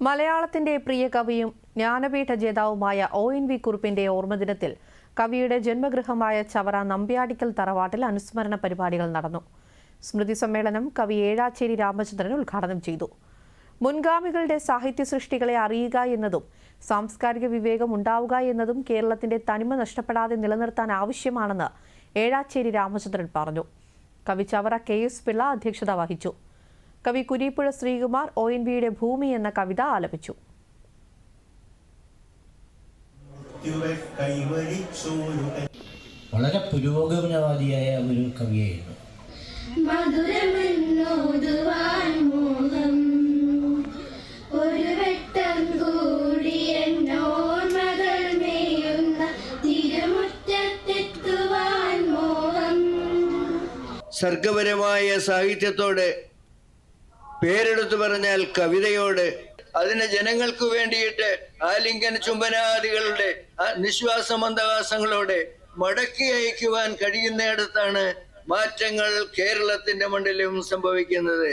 മലയാളത്തിന്റെ പ്രിയ കവിയും ജ്ഞാനപീഠ ജേതാവുമായ ഒ എൻ വി കുറുപ്പിന്റെ ഓർമ്മദിനത്തിൽ കവിയുടെ ജന്മഗൃഹമായ ചവറ നമ്പ്യാടിക്കൽ തറവാട്ടിൽ അനുസ്മരണ പരിപാടികൾ നടന്നു. സ്മൃതി സമ്മേളനം കവി ഏഴാച്ചേരി രാമചന്ദ്രൻ ഉദ്ഘാടനം ചെയ്തു. മുൻഗാമികളുടെ സാഹിത്യ സൃഷ്ടികളെ അറിയുക എന്നതും സാംസ്കാരിക വിവേകം ഉണ്ടാവുക എന്നതും കേരളത്തിന്റെ തനിമ നഷ്ടപ്പെടാതെ നിലനിർത്താൻ ആവശ്യമാണെന്ന് ഏഴാച്ചേരി രാമചന്ദ്രൻ പറഞ്ഞു. കവി ചവറ കെ എസ് പിള്ള അധ്യക്ഷത വഹിച്ചു. കവി കുരീപ്പുഴ ശ്രീകുമാർ ഒ എൻ വിയുടെ ഭൂമി എന്ന കവിത ആലപിച്ചു. വളരെ പുരോഗമനവാദിയായ ഒരു കവിയായിരുന്നു. സർഗപരമായ സാഹിത്യത്തോട് പേരെടുത്തു പറഞ്ഞാൽ കവിതയോട് അതിന് ജനങ്ങൾക്ക് വേണ്ടിയിട്ട് ആലിംഗന ചുംബനാദികളുടെ നിശ്വാസ മന്ദവാസങ്ങളോടെ മടക്കി അയക്കുവാൻ കഴിയുന്നിടത്താണ് മാറ്റങ്ങൾ കേരളത്തിന്റെ മണ്ഡലവും സംഭവിക്കുന്നത്.